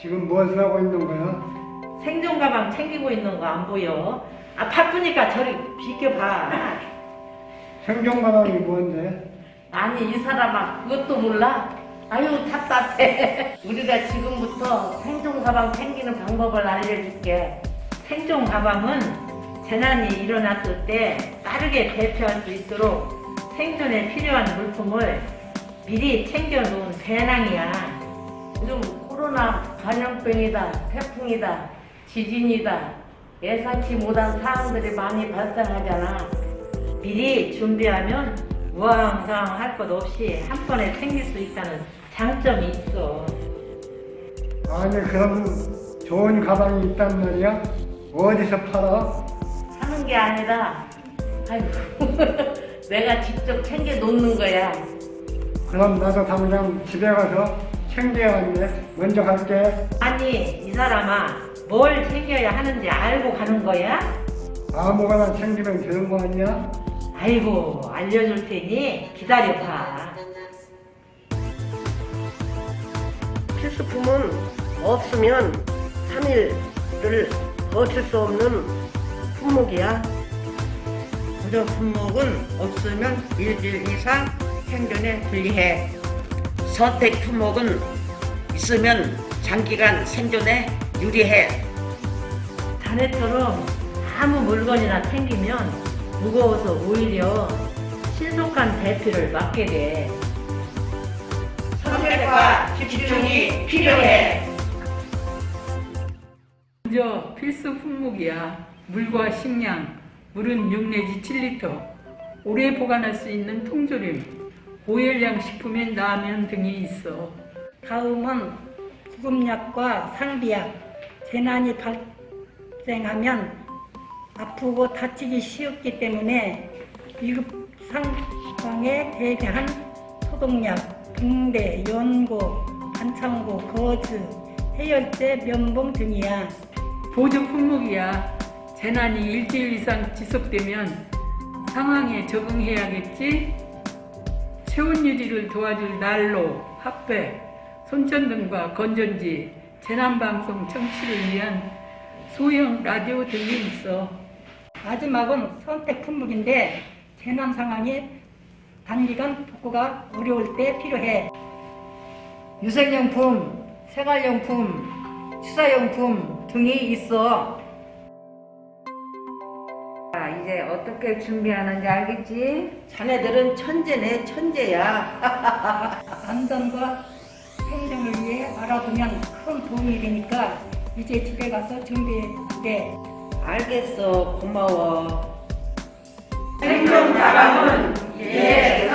지금 무엇을 하고 있는 거야? 생존 가방 챙기고 있는 거 안 보여? 아 바쁘니까 저리 비켜봐. 생존 가방이 뭔데? 아니 이 사람아 그것도 몰라? 아유 답답해. 우리가 지금부터 생존 가방 챙기는 방법을 알려줄게. 생존 가방은 재난이 일어났을 때 빠르게 대피할 수 있도록 생존에 필요한 물품을 미리 챙겨 놓은 배낭이야. 요즘 코로나 감염병이다, 태풍이다, 지진이다, 예상치 못한 사항들이 많이 발생하잖아. 미리 준비하면 우왕좌왕 할 것 없이 한 번에 챙길 수 있다는 장점이 있어. 아니 그럼 좋은 가방이 있단 말이야? 어디서 팔아? 하는 게 아니라, 아이고, 내가 직접 챙겨 놓는 거야. 그럼 나도 당장 집에 가서 챙겨야겠네. 먼저 갈게. 아니, 이 사람아, 뭘 챙겨야 하는지 알고 가는 거야? 아무거나 챙기면 되는 거 아니야? 아이고, 알려줄 테니 기다려봐. 필수품은 없으면 3일을 버틸 수 없는 품목이야. 구조 품목은 없으면 일주일 이상 생존에 불리해. 선택 품목은 있으면 장기간 생존에 유리해. 자네처럼 아무 물건이나 챙기면 무거워서 오히려 신속한 대피를 막게 돼. 선택과 집중이 필요해. 먼저 필수 품목이야. 물과 식량, 물은 6 내지 7리터, 오래 보관할 수 있는 통조림, 고열량 식품인 라면 등이 있어. 다음은 구급약과 상비약. 재난이 발생하면 아프고 다치기 쉬웠기 때문에 위급 상황에 대비한 소독약, 붕대, 연고, 반창고, 거즈, 해열제, 면봉 등이야. 보조 품목이야. 재난이 일주일 이상 지속되면 상황에 적응해야겠지? 유지를 도와줄 난로, 핫팩, 손전등과 건전지, 재난방송 청취를 위한 소형 라디오 등이 있어. 마지막은 선택 품목인데 재난 상황이 단기간 복구가 어려울 때 필요해. 유생용품, 생활용품, 취사용품 등이 있어. 자, 이제 어떻게 준비하는지 알겠지? 자네들은 천재네, 천재야. 안전과 생존을 위해 알아두면 큰 도움이 되니까 이제 집에 가서 준비해. 알겠어, 고마워. 생존 가방은 이제